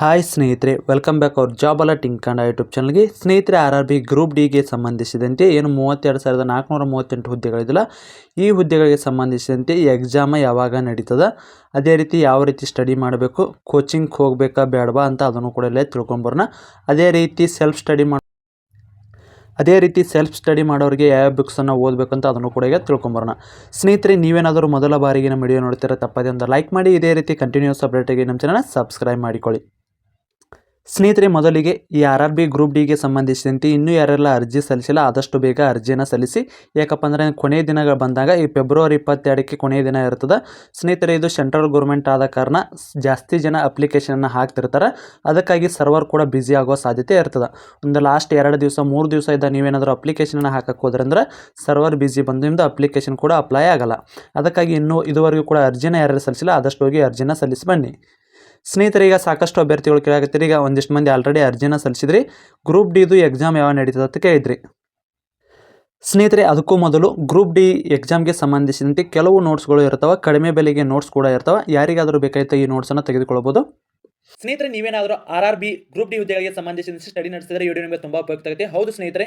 Hi ಸ್ನೇಹಿತರೆ. Welcome back ಅವ್ರ job ಅಲ ಟಿಂಕ್ ಕಂಡ ಯೂಟ್ಯೂಬ್ ಚಾನಲ್ಗೆ ಸ್ನೇಹಿತರೆ ಆರ್ ಆರ್ ಬಿ ಗ್ರೂಪ್ ಡಿಗೆ ಸಂಬಂಧಿಸಿದಂತೆ ಏನು ಮೂವತ್ತೆರಡು ಸಾವಿರದ ನಾಲ್ಕುನೂರ ಮೂವತ್ತೆಂಟು ಹುದ್ದೆಗಳಿದೆಯಲ್ಲ, ಈ ಹುದ್ದೆಗಳಿಗೆ ಸಂಬಂಧಿಸಿದಂತೆ ಈ ಎಕ್ಸಾಮ ಯಾವಾಗ ನಡೀತದ, ಅದೇ ರೀತಿ ಯಾವ ರೀತಿ ಸ್ಟಡಿ ಮಾಡಬೇಕು ಕೋಚಿಂಗ್ ಹೋಗಬೇಕಾ, ಬೇಡವಾ ಅಂತ ಅದನ್ನು ಕೂಡ ಇಲ್ಲೇ ತಿಳ್ಕೊಂಬರೋಣ. ಅದೇ ರೀತಿ ಸೆಲ್ಫ್ ಸ್ಟಡಿ ಮಾಡಿ ಅದೇ ರೀತಿ ಸೆಲ್ಫ್ ಸ್ಟಡಿ ಮಾಡೋರಿಗೆ ಯಾವ ಬುಕ್ಸನ್ನು ಅಂತ ಅದನ್ನು ಕೂಡ ಈಗ ತಿಳ್ಕೊಂಬರೋಣ. ಸ್ನೇಹಿತರೆ, ನೀವೇನಾದರೂ ಮೊದಲ ಬಾರಿಗೆ ನಮ್ಮ ವಿಡಿಯೋ ನೋಡ್ತೀರಾ, ತಪ್ಪದೆ ಒಂದು ಲೈಕ್ ಮಾಡಿ. ಇದೇ ರೀತಿ ಕಂಟಿನ್ಯೂಸ್ ಅಪ್ಡೇಟಿಗೆ ನಮ್ಮ ಚಾನಲ್ ಸಬ್ಸ್ಕ್ರೈಬ್ ಮಾಡಿಕೊಳ್ಳಿ. ಸ್ನೇಹಿತರೆ, ಮೊದಲಿಗೆ ಈ ಆರ್ ಆರ್ ಬಿ ಗ್ರೂಪ್ ಡಿಗೆ ಸಂಬಂಧಿಸಿದಂತೆ ಇನ್ನೂ ಯಾರೆಲ್ಲ ಅರ್ಜಿ ಸಲ್ಲಿಸಿಲ್ಲ, ಆದಷ್ಟು ಬೇಗ ಅರ್ಜಿಯನ್ನು ಸಲ್ಲಿಸಿ. ಯಾಕಪ್ಪ ಅಂದರೆ ಕೊನೆಯ ದಿನಗಳು ಬಂದಾಗ ಈ ಫೆಬ್ರವರಿ ಇಪ್ಪತ್ತೆರಡಕ್ಕೆ ಕೊನೆಯ ದಿನ ಇರ್ತದೆ. ಸ್ನೇಹಿತರೆ, ಇದು ಸೆಂಟ್ರಲ್ ಗೌರ್ಮೆಂಟ್ ಆದ ಕಾರಣ ಜಾಸ್ತಿ ಜನ ಅಪ್ಲಿಕೇಶನನ್ನು ಹಾಕ್ತಿರ್ತಾರೆ. ಅದಕ್ಕಾಗಿ ಸರ್ವರ್ ಕೂಡ ಬ್ಯುಸಿ ಆಗೋ ಸಾಧ್ಯತೆ ಇರ್ತದೆ. ಒಂದು ಲಾಸ್ಟ್ ಎರಡು ದಿವಸ, ಮೂರು ದಿವಸ ಇದ್ದ ನೀವೇನಾದರೂ ಅಪ್ಲಿಕೇಶನನ್ನು ಹಾಕಕ್ಕೆ ಹೋದ್ರಂದ್ರೆ ಸರ್ವರ್ ಬ್ಯುಸಿ ಬಂದು ನಿಮ್ಮದು ಅಪ್ಲಿಕೇಶನ್ ಕೂಡ ಅಪ್ಲೈ ಆಗಲ್ಲ. ಅದಕ್ಕಾಗಿ ಇನ್ನೂ ಇದುವರೆಗೂ ಕೂಡ ಅರ್ಜಿನ ಯಾರು ಸಲ್ಲಿಸಿಲ್ಲ, ಆದಷ್ಟು ಹೋಗಿ ಅರ್ಜಿನ ಸಲ್ಲಿಸಿ ಬನ್ನಿ. ಸ್ನೇಹಿತರೆ, ಈಗ ಸಾಕಷ್ಟು ಅಭ್ಯರ್ಥಿಗಳು ಕೇಳಾಕತ್ತೀರಿ ಈಗ ಒಂದಿಷ್ಟು ಮಂದಿ ಆಲ್ರೆಡಿ ಅರ್ಜಿನ ಸಲ್ಲಿಸಿದ್ರಿ. ಗ್ರೂಪ್ ಡಿದು ಎಕ್ಸಾಮ್ ಯಾವ ನಡೀತದೆ ಅಂತ ಕೇಳಿದ್ರಿ. ಸ್ನೇಹಿತರೆ, ಅದಕ್ಕೂ ಮೊದಲು ಗ್ರೂಪ್ ಡಿ ಎಕ್ಸಾಮ್ಗೆ ಸಂಬಂಧಿಸಿದಂತೆ ಕೆಲವು ನೋಟ್ಸ್ಗಳು ಇರ್ತವೆ. ಕಡಿಮೆ ಬೆಲೆಗೆ ನೋಟ್ಸ್ ಕೂಡ ಇರ್ತವೆ. ಯಾರಿಗಾದರೂ ಬೇಕಾಯ್ತು ಈ ನೋಟ್ಸನ್ನು ತೆಗೆದುಕೊಳ್ಬೋದು. ಸ್ನೇಹಿತರೆ, ನೀವೇನಾದರೂ R R B group D ಹುದ್ದೆಗಳಿಗೆ ಸಂಬಂಧಿಸಿದಂತೆ ಸ್ಟಡಿ ನಡೆಸಿದರೆ ವಿಡಿಯೋ ನಿಮಗೆ ತುಂಬ ಉಪಯುಕ್ತ ಆಗುತ್ತೆ. ಹೌದು ಸ್ನೇಹಿತರೆ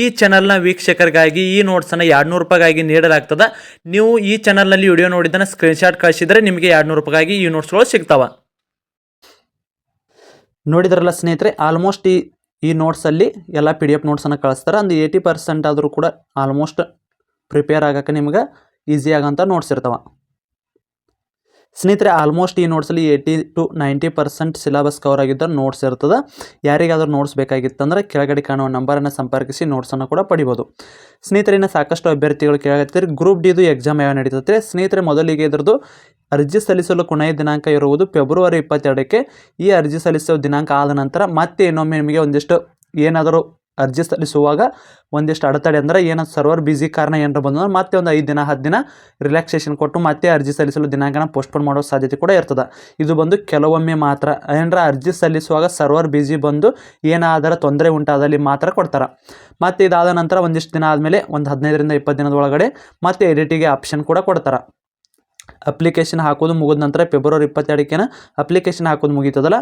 ಈ ಚಾನಲ್ನ ವೀಕ್ಷಕರಿಗಾಗಿ ಈ ನೋಟ್ಸನ್ನು ಎರಡು ನೂರು ರೂಪಾಯಿಗಾಗಿ ನೀಡಲಾಗ್ತದೆ. ನೀವು ಈ ಚಾನಲ್ನಲ್ಲಿ ವಿಡಿಯೋ ನೋಡಿದ್ದನ್ನು ಸ್ಕ್ರೀನ್ಶಾಟ್ ಕಳಿಸಿದರೆ ನಿಮಗೆ ಎರಡು ನೂರು ರೂಪಾಯಿಗಾಗಿ ಈ ನೋಟ್ಸ್ಗಳು ಸಿಗ್ತಾವೆ. ನೋಡಿದ್ರಲ್ಲ ಸ್ನೇಹಿತರೆ ಆಲ್ಮೋಸ್ಟ್ ಈ ಈ ನೋಟ್ಸಲ್ಲಿ ಎಲ್ಲ ಪಿ ಡಿ ಎಫ್ ನೋಟ್ಸನ್ನು ಕಳಿಸ್ತಾರೆ. ಒಂದು ಏಯ್ಟಿ ಪರ್ಸೆಂಟ್ ಆದರೂ ಕೂಡ ಆಲ್ಮೋಸ್ಟ್ ಪ್ರಿಪೇರ್ ಆಗೋಕ್ಕೆ ನಿಮ್ಗೆ ಈಸಿ ಆಗೋಂಥ ನೋಟ್ಸ್ ಇರ್ತಾವೆ. ಸ್ನೇಹಿತರೆ ಆಲ್ಮೋಸ್ಟ್ ಈ ನೋಟ್ಸಲ್ಲಿ eighty to ninety percent syllabus cover ಆಗಿದ್ದ ನೋಟ್ಸ್ ಇರ್ತದೆ. ಯಾರಿಗಾದರೂ ನೋಟ್ಸ್ ಬೇಕಾಗಿತ್ತಂದ್ರೆ ಕೆಳಗಡೆ ಕಾಣುವ ನಂಬರನ್ನು ಸಂಪರ್ಕಿಸಿ ನೋಟ್ಸನ್ನು ಕೂಡ ಪಡಿಬೋದು. ಸ್ನೇಹಿತರಿನ ಸಾಕಷ್ಟು ಅಭ್ಯರ್ಥಿಗಳು ಕೇಳಾಕತ್ತೀರಿ. ಗ್ರೂಪ್ ಡಿದು ಎಕ್ಸಾಮ್ ಯಾವ ನಡೀತದೆ ಸ್ನೇಹಿತರೆ, ಮೊದಲಿಗೆ ಇದ್ರದ್ದು ಅರ್ಜಿ ಸಲ್ಲಿಸಲು ಕೊನೆಯ ದಿನಾಂಕ ಇರುವುದು ಫೆಬ್ರವರಿ ಇಪ್ಪತ್ತೆರಡಕ್ಕೆ. ಈ ಅರ್ಜಿ ಸಲ್ಲಿಸೋ ದಿನಾಂಕ ಆದ ನಂತರ ಮತ್ತೆ ಇನ್ನೊಮ್ಮೆ ನಿಮಗೆ ಒಂದಿಷ್ಟು ಏನಾದರೂ ಅರ್ಜಿ ಸಲ್ಲಿಸುವಾಗ ಒಂದಿಷ್ಟು ಅಡೆತಡೆ ಅಂದರೆ ಏನೋ ಸರ್ವರ್ ಬ್ಯುಸಿ ಕಾರಣ ಏನಾರ ಬಂದ್ರೆ ಮತ್ತೆ ಒಂದು ಐದು ದಿನ, ಹತ್ತು ದಿನ ರಿಲ್ಯಾಕ್ಸೇಷನ್ ಕೊಟ್ಟು ಮತ್ತೆ ಅರ್ಜಿ ಸಲ್ಲಿಸಲು ದಿನಾಂಕನ ಪೋಸ್ಟ್ಪೋನ್ ಮಾಡೋ ಸಾಧ್ಯತೆ ಕೂಡ ಇರ್ತದೆ. ಇದು ಬಂದು ಕೆಲವೊಮ್ಮೆ ಮಾತ್ರ, ಏನರ ಅರ್ಜಿ ಸಲ್ಲಿಸುವಾಗ ಸರ್ವರ್ ಬ್ಯುಸಿ ಬಂದು ಏನಾದರೂ ತೊಂದರೆ ಉಂಟಾದಲ್ಲಿ ಮಾತ್ರ ಕೊಡ್ತಾರೆ. ಮತ್ತು ಇದಾದ ನಂತರ ಒಂದಿಷ್ಟು ದಿನ ಆದಮೇಲೆ ಒಂದು ಹದಿನೈದರಿಂದ ಇಪ್ಪತ್ತು ದಿನದ ಒಳಗಡೆ ಮತ್ತೆ ಎಡಿಟಿಗೆ ಆಪ್ಷನ್ ಕೂಡ ಕೊಡ್ತಾರೆ. ಅಪ್ಲಿಕೇಶನ್ ಹಾಕೋದು ಮುಗಿದ ನಂತರ ಫೆಬ್ರವರಿ ಇಪ್ಪತ್ತೆರಡಕ್ಕೇನ ಅಪ್ಲಿಕೇಶನ್ ಹಾಕೋದು ಮುಗೀತದಲ್ಲ?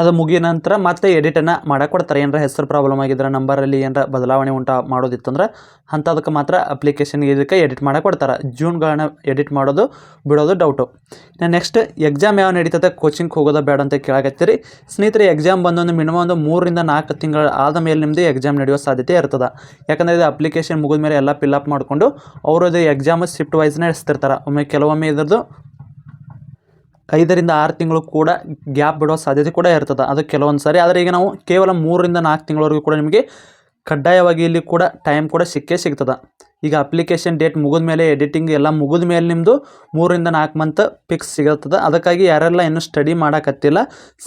ಅದು ಮುಗಿದ ನಂತರ ಮತ್ತೆ ಎಡಿಟನ್ನು ಮಾಡಕ್ಕೆ ಕೊಡ್ತಾರೆ. ಏನಾರ ಹೆಸರು ಪ್ರಾಬ್ಲಮ್ ಆಗಿದ್ರೆ ನಂಬರಲ್ಲಿ ಏನರ ಬದಲಾವಣೆ ಉಂಟು ಮಾಡೋದಿತ್ತಂದ್ರೆ ಅಂಥದಕ್ಕೆ ಮಾತ್ರ ಅಪ್ಲಿಕೇಶನ್ ಇದಕ್ಕೆ ಎಡಿಟ್ ಮಾಡಕ್ಕೆ ಕೊಡ್ತಾರೆ. ಜೂನ್ಗಳನ್ನ ಎಡಿಟ್ ಮಾಡೋದು ಬಿಡೋದು ಡೌಟು ನೆಕ್ಸ್ಟ್ ಎಕ್ಸಾಮ್ ಯಾವ ನಡೀತದೆ ಕೋಚಿಂಗ್ ಹೋಗೋದ ಬೇಡ ಅಂತ ಕೇಳಾಕತ್ತೀರಿ. ಸ್ನೇಹಿತರೆ ಎಕ್ಸಾಮ್ ಬಂದೊಂದು ಮಿನಿಮಮ್ ಒಂದು ಮೂರರಿಂದ ನಾಲ್ಕು ತಿಂಗಳು ಆದ ಮೇಲೆ ನಿಮ್ಮದು ಎಕ್ಸಾಮ್ ನಡೆಯೋ ಸಾಧ್ಯತೆ ಇರ್ತದೆ. ಯಾಕಂದರೆ ಇದು ಅಪ್ಲಿಕೇಶನ್ ಮುಗಿದ ಮೇಲೆ ಎಲ್ಲ ಫಿಲ್ ಅಪ್ ಮಾಡಿಕೊಂಡು ಅವರು ಇದು ಎಕ್ಸಾಮ್ ಶಿಫ್ಟ್ ವೈಸ್ ನಡೆಸ್ತಿರ್ತಾರೆ. ಒಮ್ಮೆ ಕೆಲವೊಮ್ಮೆ ಇದ್ರದ್ದು ಐದರಿಂದ ಆರು ತಿಂಗಳು ಕೂಡ ಗ್ಯಾಪ್ ಬಿಡೋ ಸಾಧ್ಯತೆ ಕೂಡ ಇರ್ತದೆ. ಅದು ಕೆಲವೊಂದು ಸಾರಿ. ಆದರೆ ಈಗ ನಾವು ಕೇವಲ ಮೂರರಿಂದ ನಾಲ್ಕು ತಿಂಗಳವರೆಗೂ ಕೂಡ ನಿಮಗೆ ಕಡ್ಡಾಯವಾಗಿ ಇಲ್ಲಿ ಕೂಡ ಟೈಮ್ ಕೂಡ ಸಿಕ್ಕೇ ಸಿಗ್ತದೆ. ಈಗ ಅಪ್ಲಿಕೇಶನ್ ಡೇಟ್ ಮುಗಿದ ಮೇಲೆ ಎಡಿಟಿಂಗ್ ಎಲ್ಲ ಮುಗಿದ ಮೇಲೆ ನಿಮ್ಮದು ಮೂರರಿಂದ ನಾಲ್ಕು ಮಂತ್ ಫಿಕ್ಸ್ ಸಿಗುತ್ತದೆ. ಅದಕ್ಕಾಗಿ ಯಾರೆಲ್ಲ ಇನ್ನೂ ಸ್ಟಡಿ ಮಾಡೋಕತ್ತಿಲ್ಲ,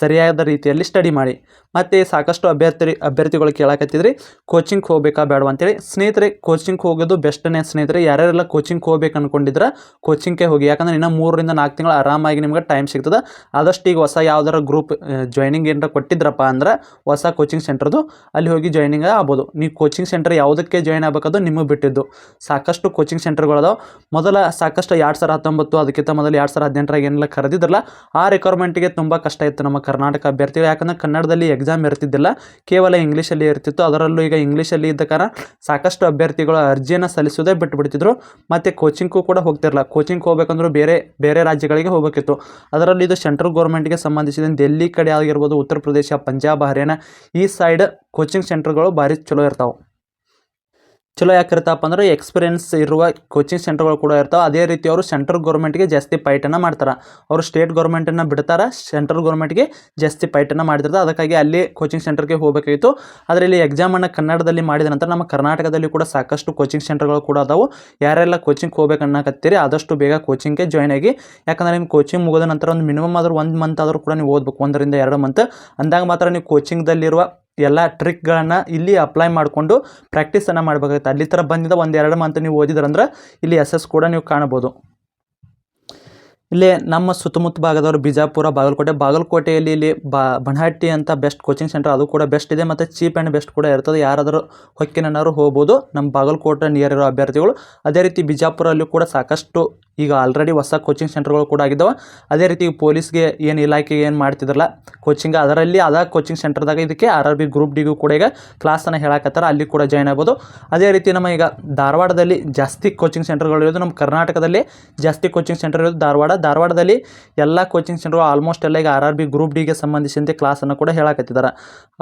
ಸರಿಯಾದ ರೀತಿಯಲ್ಲಿ ಸ್ಟಡಿ ಮಾಡಿ. ಮತ್ತು ಸಾಕಷ್ಟು ಅಭ್ಯರ್ಥಿ, ಅಭ್ಯರ್ಥಿಗಳು ಕೇಳಕತ್ತಿದ್ರಿ ಕೋಚಿಂಗ್ ಹೋಗ್ಬೇಕಾ ಬೇಡವ ಅಂತೇಳಿ. ಸ್ನೇಹಿತರೆ ಕೋಚಿಂಗ್ ಹೋಗೋದು ಬೆಸ್ಟನೇ ಸ್ನೇಹಿತರೆ. ಯಾರ್ಯಾರೆಲ್ಲ ಕೋಚಿಂಗ್ ಹೋಗ್ಬೇಕು ಅಂದ್ಕೊಂಡಿದ್ರೆ ಕೋಚಿಂಗ್ಗೆ ಹೋಗಿ. ಯಾಕಂದ್ರೆ ಇನ್ನೂ ಮೂರರಿಂದ ನಾಲ್ಕು ತಿಂಗಳು ಆರಾಮಾಗಿ ನಿಮ್ಗೆ ಟೈಮ್ ಸಿಗ್ತದೆ. ಆದಷ್ಟು ಈಗ ಹೊಸ ಯಾವ್ದಾರ ಗ್ರೂಪ್ ಜಾಯ್ನಿಂಗ್ ಏನಾರ ಕೊಟ್ಟಿದ್ರಪ್ಪ ಅಂದ್ರೆ ಹೊಸ ಕೋಚಿಂಗ್ ಸೆಂಟರ್ದು ಅಲ್ಲಿ ಹೋಗಿ ಜಾಯ್ನಿಂಗ್ ಆಗ್ಬೋದು. ನೀವು ಕೋಚಿಂಗ್ ಸೆಂಟರ್ ಯಾವುದಕ್ಕೆ ಜಾಯ್ನ್ ಆಗಬೇಕದು ನಿಮಗೆ ಬಿಟ್ಟಿದ್ದು. ಸಾಕಷ್ಟು ಕೋಚಿಂಗ್ ಸೆಂಟರ್ಗಳದಾವೆ ಮೊದಲ ಸಾಕಷ್ಟು ಎರಡು ಸಾವಿರ ಹತ್ತೊಂಬತ್ತು, ಅದಕ್ಕಿಂತ ಮೊದಲು ಎರಡು ಸಾವಿರ ಹದಿನೆಂಟರಾಗ ಏನೆಲ್ಲ ಕರೆದಿದ್ರಲ್ಲ, ಆ ರಿಕ್ವೈರ್ಮೆಂಟ್ಗೆ ತುಂಬ ಕಷ್ಟ ಇತ್ತು ನಮ್ಮ ಕರ್ನಾಟಕ ಅಭ್ಯರ್ಥಿಗಳು. ಯಾಕಂದ್ರೆ ಕನ್ನಡದಲ್ಲಿ ಎಕ್ಸಾಮ್ ಇರ್ತಿದ್ದಿಲ್ಲ, ಕೇವಲ ಇಂಗ್ಲೀಷಲ್ಲಿ ಇರ್ತಿತ್ತು. ಅದರಲ್ಲೂ ಈಗ ಇಂಗ್ಲೀಷಲ್ಲಿ ಇದ್ದ ಕಾರಣ ಸಾಕಷ್ಟು ಅಭ್ಯರ್ಥಿಗಳು ಅರ್ಜಿಯನ್ನು ಸಲ್ಲಿಸೋದೇ ಬಿಟ್ಟುಬಿಡ್ತಿದ್ರು ಮತ್ತು ಕೋಚಿಂಗ್ಗೂ ಕೂಡ ಹೋಗ್ತಿರಲ್ಲ ಕೋಚಿಂಗ್ ಹೋಗ್ಬೇಕಂದ್ರೂ ಬೇರೆ ಬೇರೆ ರಾಜ್ಯಗಳಿಗೆ ಹೋಗಬೇಕಿತ್ತು. ಅದರಲ್ಲಿ ಇದು ಸೆಂಟ್ರಲ್ ಗೌರ್ಮೆಂಟ್ಗೆ ಸಂಬಂಧಿಸಿದಂತೆ ಡೆಲ್ಲಿ ಕಡೆ ಆಗಿರ್ಬೋದು, ಉತ್ತರ ಪ್ರದೇಶ ಪಂಜಾಬ್ ಹರಿಯಾಣ ಈ ಸೈಡ್ ಕೋಚಿಂಗ್ ಸೆಂಟರ್ಗಳು ಭಾರಿ ಚಲೋ ಇರ್ತಾವೆ. ಚಲೋ ಯಾಕಿರ್ತಪ್ಪ ಅಂದ್ರೆ ಎಕ್ಸ್ಪೀರಿಯನ್ಸ್ ಇರುವ ಕೋಚಿಂಗ್ ಸೆಂಟರ್ಗಳು ಕೂಡ ಇರ್ತಾವೆ. ಅದೇ ರೀತಿ ಅವರು ಸೆಂಟ್ರಲ್ ಗೌರ್ಮೆಂಟ್ಗೆ ಜಾಸ್ತಿ ಫೈಟನ್ನು ಮಾಡ್ತಾರೆ. ಅವರು ಸ್ಟೇಟ್ ಗೌರ್ಮೆಂಟನ್ನು ಬಿಡ್ತಾರೆ ಸೆಂಟ್ರಲ್ ಗೌರ್ಮೆಂಟ್ಗೆ ಜಾಸ್ತಿ ಫೈಟನ್ನು ಮಾಡಿರ್ತಾರೆ. ಅದಕ್ಕಾಗಿ ಅಲ್ಲಿ ಕೋಚಿಂಗ್ ಸೆಂಟರ್ಗೆ ಹೋಗಬೇಕಾಯಿತು ಆದರೆ ಇಲ್ಲಿ ಎಕ್ಸಾಮನ್ನು ಕನ್ನಡದಲ್ಲಿ ಮಾಡಿದ ನಂತರ ನಮ್ಮ ಕರ್ನಾಟಕದಲ್ಲಿ ಕೂಡ ಸಾಕಷ್ಟು ಕೋಚಿಂಗ್ ಸೆಂಟರ್ಗಳು ಕೂಡ ಅದಾವು. ಯಾರೆಲ್ಲ ಕೋಚಿಂಗ್ ಹೋಗ್ಬೇಕನ್ನಕತ್ತೀರಿ ಆದಷ್ಟು ಬೇಗ ಕೋಚಿಂಗ್ಗೆ ಜಾಯ್ನ್ ಆಗಿ. ಯಾಕಂದರೆ ನಿಮ್ಮ ಕೋಚಿಂಗ್ ಮುಗಿದ ನಂತರ ಒಂದು ಮಿನಿಮಮ್ ಆದರೂ ಒಂದು ಮಂತ್ ಆದರೂ ಕೂಡ ನೀವು ಓದಬೇಕು, ಒಂದರಿಂದ ಎರಡು ಮಂತ್ ಅಂದಾಗ ಮಾತ್ರ ನೀವು ಕೋಚಿಂಗ್ದಲ್ಲಿರುವ ಎಲ್ಲ ಟ್ರಿಕ್ಗಳನ್ನು ಇಲ್ಲಿ ಅಪ್ಲೈ ಮಾಡಿಕೊಂಡು ಪ್ರಾಕ್ಟೀಸನ್ನು ಮಾಡಬೇಕಾಗುತ್ತೆ. ಅಲ್ಲಿ ಥರ ಬಂದಿದ್ದ ಒಂದು ಎರಡು ಮಂತ್ ನೀವು ಓದಿದ್ರಂದ್ರೆ ಇಲ್ಲಿ ಎಸ್ ಎಸ್ ಕೂಡ ನೀವು ಕಾಣ್ಬೋದು. ಇಲ್ಲಿ ನಮ್ಮ ಸುತ್ತಮುತ್ತ ಭಾಗದವರು ಬಿಜಾಪುರ, ಬಾಗಲಕೋಟೆ. ಬಾಗಲಕೋಟೆಯಲ್ಲಿ ಇಲ್ಲಿ ಬಾ, ಬನಹಟ್ಟಿ ಅಂತ ಬೆಸ್ಟ್ ಕೋಚಿಂಗ್ ಸೆಂಟರ್ ಅದು ಕೂಡ ಬೆಸ್ಟ್ ಇದೆ ಮತ್ತು ಚೀಪ್ ಆ್ಯಂಡ್ ಬೆಸ್ಟ್ ಕೂಡ ಇರ್ತದೆ. ಯಾರಾದರೂ ಹೊಕ್ಕಿನವರು ಹೋಗ್ಬೋದು. ನಮ್ಮ ಬಾಗಲಕೋಟೆ ನಿಯರ್ ಇರೋ ಅಭ್ಯರ್ಥಿಗಳು. ಅದೇ ರೀತಿ ಬಿಜಾಪುರಲ್ಲೂ ಕೂಡ ಸಾಕಷ್ಟು ಈಗ ಆಲ್ರೆಡಿ ಹೊಸ ಕೋಚಿಂಗ್ ಸೆಂಟರ್ಗಳು ಕೂಡ ಆಗಿದ್ದಾವೆ. ಅದೇ ರೀತಿ ಪೊಲೀಸ್ಗೆ ಏನು ಇಲಾಖೆಗೆ ಏನು ಮಾಡ್ತಿದ್ರಲ್ಲ ಕೋಚಿಂಗ್ ಅದರಲ್ಲಿ ಅದ ಕೋಚಿಂಗ್ ಸೆಂಟರ್ದಾಗ ಇದಕ್ಕೆ ಆರ್ ಆರ್ ಬಿ ಗ್ರೂಪ್ ಡಿಗೂ ಕೂಡ ಈಗ ಕ್ಲಾಸನ್ನು ಹೇಳಕತ್ತಾರ, ಅಲ್ಲಿ ಕೂಡ ಜಾಯ್ನ್ ಆಗ್ಬೋದು. ಅದೇ ರೀತಿ ನಮ್ಮ ಈಗ ಧಾರವಾಡದಲ್ಲಿ ಜಾಸ್ತಿ ಕೋಚಿಂಗ್ ಸೆಂಟರ್ಗಳು ಇರೋದು ನಮ್ಮ ಕರ್ನಾಟಕದಲ್ಲಿ ಜಾಸ್ತಿ ಕೋಚಿಂಗ್ ಸೆಂಟರ್ ಇರೋದು ಧಾರವಾಡ. ಧಾರವಾಡದಲ್ಲಿ ಎಲ್ಲ ಕೋಚಿಂಗ್ ಸೆಂಟರ್ಗಳು ಆಲ್ಮೋಸ್ಟ್ ಎಲ್ಲ ಈಗ ಆರ್ ಆರ್ ಬಿ ಗ್ರೂಪ್ ಡಿಗೆ ಸಂಬಂಧಿಸಿದಂತೆ ಕ್ಲಾಸನ್ನು ಕೂಡ ಹೇಳಕತ್ತಿದ್ದಾರೆ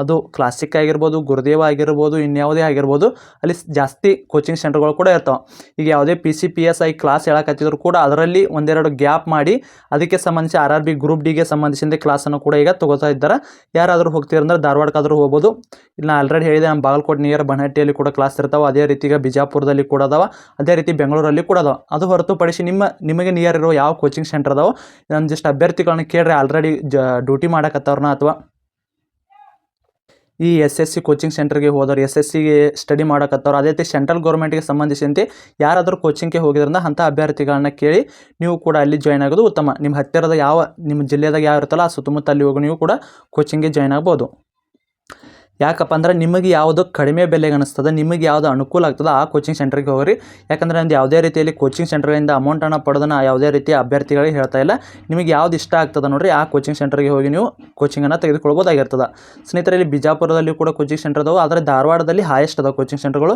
ಅದು ಕ್ಲಾಸಿಕ್ ಆಗಿರ್ಬೋದು, ಗುರುದೇವ ಆಗಿರ್ಬೋದು, ಇನ್ಯಾವುದೇ ಆಗಿರ್ಬೋದು, ಅಲ್ಲಿ ಜಾಸ್ತಿ ಕೋಚಿಂಗ್ ಸೆಂಟರ್ಗಳು ಕೂಡ ಇರ್ತಾವೆ. ಈಗ ಯಾವುದೇ P C P S I class ಹೇಳಕತ್ತಿದ್ರು ಕೂಡ ಅದರಲ್ಲಿ ಒಂದೆರಡು ಗ್ಯಾಪ್ ಮಾಡಿ ಅದಕ್ಕೆ ಸಂಬಂಧಿಸಿ ಆರ್ ಆರ್ ಬಿ ಗ್ರೂಪ್ ಡಿಗೆ ಸಂಬಂಧಿಸಿದ ಕ್ಲಾಸನ್ನು ಕೂಡ ಈಗ ತಗೋತಾ ಇದ್ದಾರೆ. ಯಾರಾದರೂ ಹೋಗ್ತೀರಂದ್ರೆ ಧಾರವಾಡಕ್ಕಾದರೂ ಹೋಗ್ಬೋದು. ಇಲ್ಲ, ನಾನು ಆಲ್ರೆಡಿ ಹೇಳಿದೆ, ನಮ್ಮ ಬಾಗಲಕೋಟೆ ನಿಯರ್ ಬನಹಟ್ಟಿಯಲ್ಲಿ ಕೂಡ ಕ್ಲಾಸ್ ಇರ್ತಾವೆ. ಅದೇ ರೀತಿ ಈಗ ಬಿಜಾಪುರದಲ್ಲಿ ಕೂಡ ಅದಾವ. ಅದೇ ರೀತಿ ಬೆಂಗಳೂರಲ್ಲಿ ಕೂಡ ಅದಾವ. ಅದು ಹೊರತುಪಡಿಸಿ ನಿಮ್ಮ, ನಿಮಗೆ ನಿಯರ್ ಇರೋ ಯಾವ ಕೋಚಿಂಗ್ ಸೆಂಟರ್ ಅದಾವ ಜಸ್ಟ್ ಅಭ್ಯರ್ಥಿಗಳನ್ನ ಕೇಳ್ರಿ ಆಲ್ರೆಡಿ ಜ ಡ್ಯೂಟಿ ಮಾಡೋಕತ್ತವ್ರನ್ನ ಅಥವಾ ಈ ಎಸ್ ಎಸ್ ಸಿ ಕೋಚಿಂಗ್ ಸೆಂಟರ್ಗೆ ಹೋದವ್ರು ಎಸ್ ಎಸ್ ಸಿಗೆ ಸ್ಟಡಿ ಮಾಡಕತ್ತವ್ರು, ಅದೇ ರೀತಿ ಸೆಂಟ್ರಲ್ ಗೌರ್ಮೆಂಟ್ಗೆ ಸಂಬಂಧಿಸಿದಂತೆ ಯಾರಾದರೂ ಕೋಚಿಂಗ್ಗೆ ಹೋಗಿದ್ರಿಂದ ಅಂಥ ಅಭ್ಯರ್ಥಿಗಳನ್ನ ಕೇಳಿ ನೀವು ಕೂಡ ಅಲ್ಲಿ ಜಾಯ್ನ್ ಆಗೋದು ಉತ್ತಮ. ನಿಮ್ಮ ಹತ್ತಿರದ ಯಾವ, ನಿಮ್ಮ ಜಿಲ್ಲೆದಾಗ ಯಾವ ಇರುತ್ತಲ್ಲ, ಆ ಸುತ್ತಮುತ್ತ ಅಲ್ಲಿ ಹೋಗಿ ನೀವು ಕೂಡ ಕೋಚಿಂಗ್ಗೆ ಜಾಯ್ನ್ ಆಗ್ಬೋದು. ಯಾಕಪ್ಪ ಅಂದ್ರೆ ನಿಮಗೆ ಯಾವುದು ಕಡಿಮೆ ಬೆಲೆಗೆ ಅನಿಸ್ತದೆ, ನಿಮಗೆ ಯಾವುದು ಅನುಕೂಲ ಆಗ್ತದೆ, ಆ ಕೋಚಿಂಗ್ ಸೆಂಟ್ರಿಗೆ ಹೋಗ್ರಿ. ಯಾಕಂದರೆ ಒಂದು ಯಾವುದೇ ರೀತಿಯಲ್ಲಿ ಕೋಚಿಂಗ್ ಸೆಂಟರ್ಗಳಿಂದ ಅಮೌಂಟನ್ನು ಪಡೆದನ ಯಾವುದೇ ರೀತಿಯ ಅಭ್ಯರ್ಥಿಗಳಿಗೆ ಹೇಳ್ತಾ ಇಲ್ಲ. ನಿಮಗೆ ಯಾವ್ದು ಇಷ್ಟ ಆಗ್ತದೆ ನೋಡ್ರಿ, ಆ ಕೋಚಿಂಗ್ ಸೆಂಟರ್ಗೆ ಹೋಗಿ ನೀವು ಕೋಚಿಂಗನ್ನು ತೆಗೆದುಕೊಳ್ಬೋದಾಗಿರ್ತದೆ. ಸ್ನೇಹಿತರೆ ಇಲ್ಲಿ ಬಿಜಾಪುರದಲ್ಲಿ ಕೂಡ ಕೋಚಿಂಗ್ ಸೆಂಟರ್ ಅದಾವೆ, ಆದರೆ ಧಾರವಾಡದಲ್ಲಿ ಹಾಯೆಸ್ಟ್ ಅದಾವೆ ಕೋಚಿಂಗ್ ಸೆಂಟರ್ಗಳು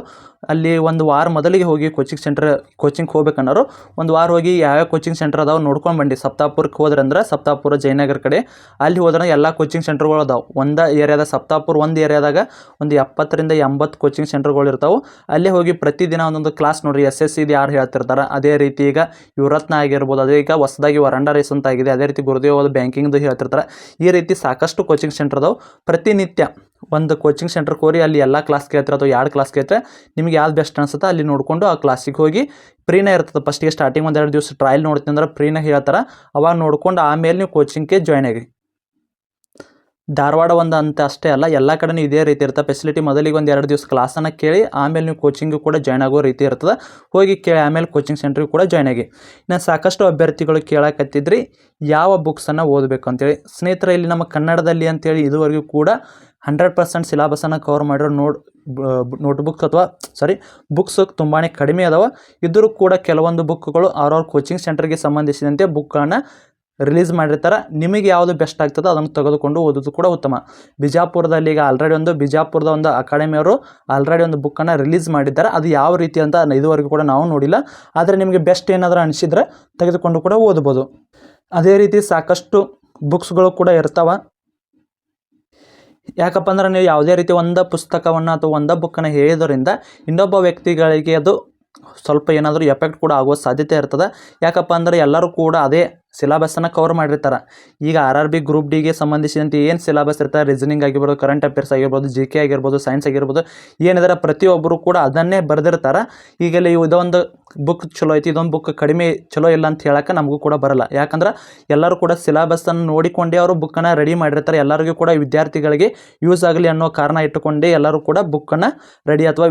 ಅಲ್ಲಿ ಒಂದು ವಾರ ಮೊದಲಿಗೆ ಹೋಗಿ ಕೋಚಿಂಗ್ ಸೆಂಟರ್ ಕೋಚಿಂಗ್ ಹೋಗ್ಬೇಕನ್ನೋರು, ಒಂದು ವಾರ ಹೋಗಿ ಯಾವ್ಯಾವ ಕೋಚಿಂಗ್ ಸೆಂಟರ್ ಅದಾವೆ ನೋಡ್ಕೊಂಡು ಬಂದು ಸಪ್ತಾಪುರಕ್ಕೆ ಹೋದ್ರೆ ಅಂದ್ರೆ ಸಪ್ತಾಪುರ ಜಯನಗರ ಕಡೆ. ಅಲ್ಲಿ ಹೋದ್ರೆ ಎಲ್ಲ ಕೋಚಿಂಗ್ ಸೆಂಟರ್ಗಳು ಅದಾವೆ. ಒಂದು ಏರಿಯಾದ ಸಪ್ತಾಪುರ, ಒಂದು ಏರಿಯಾದಾಗ ಒಂದು ಎಪ್ಪತ್ತರಿಂದ ಎಂಬತ್ತು ಕೋಚಿಂಗ್ ಸೆಂಟರ್ಗಳು ಇರ್ತಾವೆ. ಅಲ್ಲೇ ಹೋಗಿ ಪ್ರತಿದಿನ ಒಂದೊಂದು ಕ್ಲಾಸ್ ನೋಡ್ರಿ ಎಸ್ ಎಸ್ ಸಿದು ಯಾರು ಹೇಳ್ತಿರ್ತಾರೆ? ಅದೇ ರೀತಿ ಈಗ ಯುವರತ್ನ ಆಗಿರ್ಬೋದು, ಅದೇ ಈಗ ಹೊಸದಾಗಿ ವರಂಡ ರೇಸ್ ಅಂತ ಆಗಿದೆ. ಅದೇ ರೀತಿ ಗುರುದೇವ್ ಬ್ಯಾಂಕಿಂಗ್ದು ಹೇಳ್ತಿರ್ತಾರೆ. ಈ ರೀತಿ ಸಾಕಷ್ಟು ಕೋಚಿಂಗ್ ಸೆಂಟರ್ ಅದಾವೆ. ಪ್ರತಿನಿತ್ಯ ಒಂದು ಕೋಚಿಂಗ್ ಸೆಂಟರ್ ಕೋರಿ ಅಲ್ಲಿ ಎಲ್ಲ ಕ್ಲಾಸ್ ಕೇಳ್ತಾರೆ ಅಥವಾ ಎರಡು ಕ್ಲಾಸ್ ಕೇಳ್ತಾರೆ, ನಿಮಗೆ ಯಾವ್ದು ಬೆಸ್ಟ್ ಅನ್ಸುತ್ತೆ ಅಲ್ಲಿ ನೋಡಿಕೊಂಡು ಆ ಕ್ಲಾಸಿಗೆ ಹೋಗಿ ಫ್ರೀನೇ ಇರ್ತದೆ. ಫಸ್ಟಿಗೆ ಸ್ಟಾರ್ಟಿಂಗ್ ಒಂದೆರಡು ದಿವಸ ಟ್ರಯಲ್ ನೋಡ್ತೀನಿ ಅಂದ್ರೆ ಫ್ರೀನೇ ಹೇಳ್ತಾರೆ. ಅವಾಗ ನೋಡ್ಕೊಂಡು ಆಮೇಲೆ ನೀವು ಕೋಚಿಂಗ್ಗೆ ಜಾಯ್ನ್ ಆಗಿ ಧಾರವಾಡ ಒಂದು ಅಂತ ಅಷ್ಟೇ ಅಲ್ಲ, ಎಲ್ಲ ಕಡೆನೂ ಇದೇ ರೀತಿ ಇರ್ತದೆ ಫೆಸಿಲಿಟಿ ಮೊದಲಿಗೆ ಒಂದು ಎರಡು ದಿವಸ ಕ್ಲಾಸನ್ನು ಕೇಳಿ, ಆಮೇಲೆ ನೀವು ಕೋಚಿಂಗು ಕೂಡ ಜಾಯ್ನ್ ಆಗೋ ರೀತಿ ಇರ್ತದೆ. ಹೋಗಿ ಕೇಳಿ, ಆಮೇಲೆ ಕೋಚಿಂಗ್ ಸೆಂಟ್ರಿಗೆ ಕೂಡ ಜಾಯ್ನ್ ಆಗಿ. ಇನ್ನು ಸಾಕಷ್ಟು ಅಭ್ಯರ್ಥಿಗಳು ಕೇಳಕತ್ತಿದ್ರಿ, ಯಾವ ಬುಕ್ಸನ್ನು ಓದಬೇಕು ಅಂತೇಳಿ. ಸ್ನೇಹಿತರೆ, ಇಲ್ಲಿ ನಮ್ಮ ಕನ್ನಡದಲ್ಲಿ ಅಂತೇಳಿ ಇದುವರೆಗೂ ಕೂಡ ಹಂಡ್ರೆಡ್ ಪರ್ಸೆಂಟ್ ಸಿಲಾಬಸನ್ನು ಕವರ್ ಮಾಡಿರೋ ನೋಟ್ ನೋಟ್ಬುಕ್ಸ್ ಅಥವಾ ಸಾರಿ ಬುಕ್ಸ್ ತುಂಬಾ ಕಡಿಮೆ ಅದಾವ. ಇದ್ದರೂ ಕೂಡ ಕೆಲವೊಂದು ಬುಕ್ಗಳು ಅವ್ರವ್ರ ಕೋಚಿಂಗ್ ಸೆಂಟರ್ಗೆ ಸಂಬಂಧಿಸಿದಂತೆ ಬುಕ್ಗಳನ್ನು ರಿಲೀಸ್ ಮಾಡಿರ್ತಾರೆ, ನಿಮಗೆ ಯಾವುದು ಬೆಸ್ಟ್ ಆಗ್ತದೋ ಅದನ್ನು ತೆಗೆದುಕೊಂಡು ಓದೋದು ಕೂಡ ಉತ್ತಮ. ಬಿಜಾಪುರದಲ್ಲಿ ಈಗ ಆಲ್ರೆಡಿ ಒಂದು, ಬಿಜಾಪುರದ ಒಂದು ಅಕಾಡೆಮಿಯವರು ಆಲ್ರೆಡಿ ಒಂದು ಬುಕ್ಕನ್ನು ರಿಲೀಸ್ ಮಾಡಿದ್ದಾರೆ. ಅದು ಯಾವ ರೀತಿ ಅಂತ ಇದುವರೆಗೂ ಕೂಡ ನಾವು ನೋಡಿಲ್ಲ. ಆದರೆ ನಿಮಗೆ ಬೆಸ್ಟ್ ಏನಾದರೂ ಅನಿಸಿದರೆ ತೆಗೆದುಕೊಂಡು ಕೂಡ ಓದ್ಬೋದು. ಅದೇ ರೀತಿ ಸಾಕಷ್ಟು ಬುಕ್ಸ್ಗಳು ಕೂಡ ಇರ್ತಾವೆ. ಯಾಕಪ್ಪ ಅಂದ್ರೆ ನೀವು ಯಾವುದೇ ರೀತಿ ಒಂದು ಪುಸ್ತಕವನ್ನು ಅಥವಾ ಒಂದು ಬುಕ್ಕನ್ನು ಹೇಳಿದ್ರಿಂದ ಇನ್ನೊಬ್ಬ ವ್ಯಕ್ತಿಗಳಿಗೆ ಅದು ಸ್ವಲ್ಪ ಏನಾದರೂ ಎಫೆಕ್ಟ್ ಕೂಡ ಆಗುವ ಸಾಧ್ಯತೆ ಇರ್ತದೆ. ಯಾಕಪ್ಪ ಅಂದರೆ ಎಲ್ಲರೂ ಕೂಡ ಅದೇ ಸಿಲೆಬಸ್ಸನ್ನು ಕವರ್ ಮಾಡಿರ್ತಾರೆ. ಈಗ ಆರ್ ಆರ್ ಬಿ ಗ್ರೂಪ್ ಡಿಗೆ ಸಂಬಂಧಿಸಿದಂತೆ ಏನು ಸಿಲಬಸ್ ಇರ್ತಾರೆ ರೀಸನಿಂಗ್ ಆಗಿರ್ಬೋದು ಕರೆಂಟ್ ಅಫೇರ್ಸ್ ಆಗಿರ್ಬೋದು ಜಿ ಕೆ ಆಗಿರ್ಬೋದು ಸೈನ್ಸ್ ಆಗಿರ್ಬೋದು, ಏನಿದಾರೆ ಪ್ರತಿಯೊಬ್ಬರು ಕೂಡ ಅದನ್ನೇ ಬರೆದಿರ್ತಾರೆ. ಈಗಲ್ಲಿ ಇದೊಂದು ಬುಕ್ ಚಲೋ ಐತಿ, ಇದೊಂದು ಬುಕ್ ಕಡಿಮೆ ಚಲೋ ಇಲ್ಲ ಅಂತ ಹೇಳಕ್ಕೆ ನಮಗೂ ಕೂಡ ಬರಲ್ಲ. ಯಾಕಂದ್ರೆ ಎಲ್ಲರೂ ಕೂಡ ಸಿಲಾಬಸ್ಸನ್ನು ನೋಡಿಕೊಂಡೇ ಅವರು ಬುಕ್ಕನ್ನು ರೆಡಿ ಮಾಡಿರ್ತಾರೆ. ಎಲ್ಲರಿಗೂ ಕೂಡ ವಿದ್ಯಾರ್ಥಿಗಳಿಗೆ ಯೂಸ್ ಆಗಲಿ ಅನ್ನೋ ಕಾರಣ ಇಟ್ಟುಕೊಂಡೇ ಎಲ್ಲರೂ ಕೂಡ ಬುಕ್ಕನ್ನು ರೆಡಿ ಅಥವಾ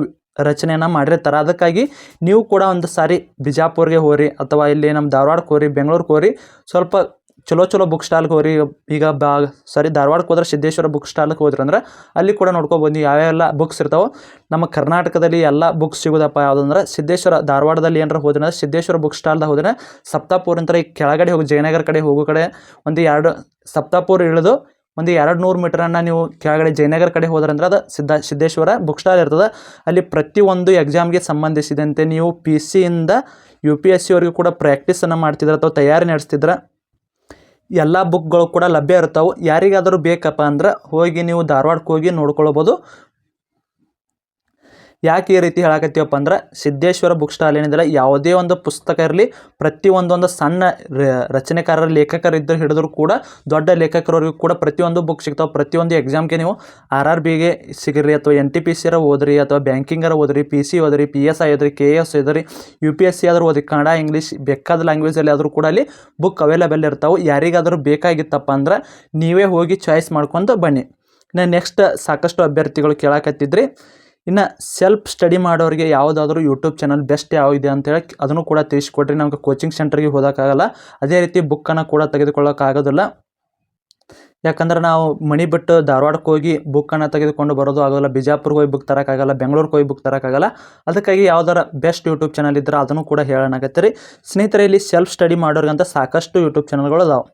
ರಚನೆಯನ್ನು ಮಾಡಿರ್ತಾರೆ. ಅದಕ್ಕಾಗಿ ನೀವು ಕೂಡ ಒಂದು ಸಾರಿ ಬಿಜಾಪುರ್ಗೆ ಹೋರಿ ಅಥವಾ ಇಲ್ಲಿ ನಮ್ಮ ಧಾರವಾಡಕ್ಕೆ ಹೋರಿ ಬೆಂಗಳೂರಿಗೆ ಹೋರಿ ಸ್ವಲ್ಪ ಚಲೋ ಚಲೋ ಬುಕ್ ಸ್ಟಾಲ್ಗೆ ಹೋರಿ ಈಗ ಬಾ, ಸಾರಿ ಧಾರವಾಡಕ್ಕೆ ಹೋದ್ರೆ ಸಿದ್ದೇಶ್ವರ ಬುಕ್ ಸ್ಟಾಲ್ಗೆ ಹೋದ್ರಿ ಅಂದ್ರೆ ಅಲ್ಲಿ ಕೂಡ ನೋಡ್ಕೊಬೋದು ನೀವು ಯಾವೆಲ್ಲ ಬುಕ್ಸ್ ಇರ್ತಾವೆ. ನಮ್ಮ ಕರ್ನಾಟಕದಲ್ಲಿ ಎಲ್ಲ ಬುಕ್ಸ್ ಸಿಗೋದಪ್ಪ ಯಾವುದಂದ್ರೆ ಸಿದ್ದೇಶ್ವರ ಧಾರವಾಡದಲ್ಲಿ ಏನಾರ ಹೋದ್ರೆ ಸಿದ್ದೇಶ್ವರ ಬುಕ್ ಸ್ಟಾಲ್ದಾಗ ಹೋದ್ರೆ ಸಪ್ತಾಪುರ ಅಂತ ಈ ಕೆಳಗಡೆ ಹೋಗಿ, ಜಯನಗರ ಕಡೆ ಹೋಗೋ ಕಡೆ ಒಂದು ಎರಡು ಸಪ್ತಾಪುರ್ ಇಳಿದು ಒಂದು ಎರಡು ನೂರು ಮೀಟರನ್ನು ನೀವು ಕೆಳಗಡೆ ಜಯನಗರ ಕಡೆ ಹೋದ್ರಂದ್ರೆ ಅದು ಸಿದ್ಧ ಸಿದ್ದೇಶ್ವರ ಬುಕ್ ಸ್ಟಾಲ್ ಇರ್ತದೆ. ಅಲ್ಲಿ ಪ್ರತಿಯೊಂದು ಎಕ್ಸಾಮ್ಗೆ ಸಂಬಂಧಿಸಿದಂತೆ ನೀವು ಪಿ ಸಿಯಿಂದ ಯು ಪಿ ಎಸ್ ಸಿವರೆಗೂ ಕೂಡ ಪ್ರಾಕ್ಟೀಸನ್ನು ಮಾಡ್ತಿದ್ರೆ ಅಥವಾ ತಯಾರಿ ನಡೆಸ್ತಿದ್ರೆ, ಎಲ್ಲ ಬುಕ್ಗಳು ಕೂಡ ಲಭ್ಯ ಇರ್ತಾವೆ. ಯಾರಿಗಾದರೂ ಬೇಕಪ್ಪ ಅಂದ್ರೆ ಹೋಗಿ ನೀವು ಧಾರವಾಡಕ್ಕೆ ಹೋಗಿ ನೋಡ್ಕೊಳ್ಬೋದು. ಯಾಕೆ ಈ ರೀತಿ ಹೇಳಕತ್ತೀವಪ್ಪ ಅಂದ್ರೆ ಸಿದ್ದೇಶ್ವರ ಬುಕ್ ಸ್ಟಾಲ್ ಏನಿದೆ ಯಾವುದೇ ಒಂದು ಪುಸ್ತಕ ಇರಲಿ ಪ್ರತಿಯೊಂದೊಂದು ಸಣ್ಣ ರಚನೆಕಾರರ ಇದ್ದರೂ ಹಿಡಿದ್ರು ಕೂಡ, ದೊಡ್ಡ ಲೇಖಕರವರಿಗೂ ಕೂಡ ಪ್ರತಿಯೊಂದು ಬುಕ್ ಸಿಗ್ತಾವೆ. ಪ್ರತಿಯೊಂದು ಎಕ್ಸಾಮ್ಗೆ ನೀವು ಆರ್ ಆರ್ ಬಿಗೆ ಸಿಗಿರಿ ಅಥವಾ ಎನ್ ಟಿ ಪಿ ಸಿರ ಓದ್ರಿ, ಅಥವಾ ಬ್ಯಾಂಕಿಂಗರ ಓದ್ರಿ ಪಿ ಸಿ ಓದ್ರಿ ಪಿ ಎಸ್ ಐ ಓದ್ರಿ ಕೆ ಎಸ್ ಓದ್ರಿ ಯು ಪಿ ಎಸ್ ಸಿ ಆದರೂ ಓದಿ, ಕನ್ನಡ ಇಂಗ್ಲೀಷ್ ಬೇಕಾದ ಲ್ಯಾಂಗ್ವೇಜಲ್ಲಿ ಆದರೂ ಕೂಡ ಅಲ್ಲಿ ಬುಕ್ ಅವೈಲೇಬಲ್ ಇರ್ತಾವೆ. ಯಾರಿಗಾದರೂ ಬೇಕಾಗಿತ್ತಪ್ಪ ಅಂದ್ರೆ ನೀವೇ ಹೋಗಿ ಚಾಯ್ಸ್ ಮಾಡ್ಕೊಂಡು ಬನ್ನಿ. ನಾನು ನೆಕ್ಸ್ಟ್ ಸಾಕಷ್ಟು ಅಭ್ಯರ್ಥಿಗಳು ಕೇಳಕತ್ತಿದ್ರಿ. ಇನ್ನು ಸೆಲ್ಫ್ ಸ್ಟಡಿ ಮಾಡೋರಿಗೆ ಯಾವುದಾದ್ರೂ ಯೂಟ್ಯೂಬ್ ಚಾನಲ್ ಬೆಸ್ಟ್ ಯಾವಿದೆ ಅಂತೇಳಿ ಅದನ್ನು ಕೂಡ ತಿಳಿಸ್ಕೊಡ್ರಿ. ನಮಗೆ ಕೋಚಿಂಗ್ ಸೆಂಟರ್ಗೆ ಹೋಗೋಕ್ಕಾಗಲ್ಲ ಅದೇ ರೀತಿ ಬುಕ್ಕನ್ನು ಕೂಡ ತೆಗೆದುಕೊಳ್ಳೋಕ್ಕಾಗೋದಿಲ್ಲ ಯಾಕಂದ್ರೆ ನಾವು ಮಣಿ ಬಿಟ್ಟು ಧಾರವಾಡಕ್ಕೆ ಹೋಗಿ ಬುಕ್ಕನ್ನು ತೆಗೆದುಕೊಂಡು ಬರೋದು ಆಗೋಲ್ಲ ಬಿಜಾಪುರ್ಗೆ ಹೋಗಿ ಬುಕ್ ತರೋಕ್ಕಾಗಲ್ಲ ಬೆಂಗಳೂರಿಗೆ ಹೋಗಿ ಬುಕ್ ತರೋಕ್ಕಾಗಲ್ಲ ಅದಕ್ಕಾಗಿ ಯಾವ್ದಾರ ಬೆಸ್ಟ್ ಯೂಟ್ಯೂಬ್ ಚಾನಲ್ ಇದ್ದರೆ ಅದನ್ನು ಕೂಡ ಹೇಳೋಣಾಗತ್ತೆ ಸ್ನೇಹಿತರೆ, ಇಲ್ಲಿ ಸೆಲ್ಫ್ ಸ್ಟಡಿ ಮಾಡೋರಿಗಂತ ಸಾಕಷ್ಟು ಯೂಟ್ಯೂಬ್ ಚಾನಲ್ಗಳು ಅದಾವೆ.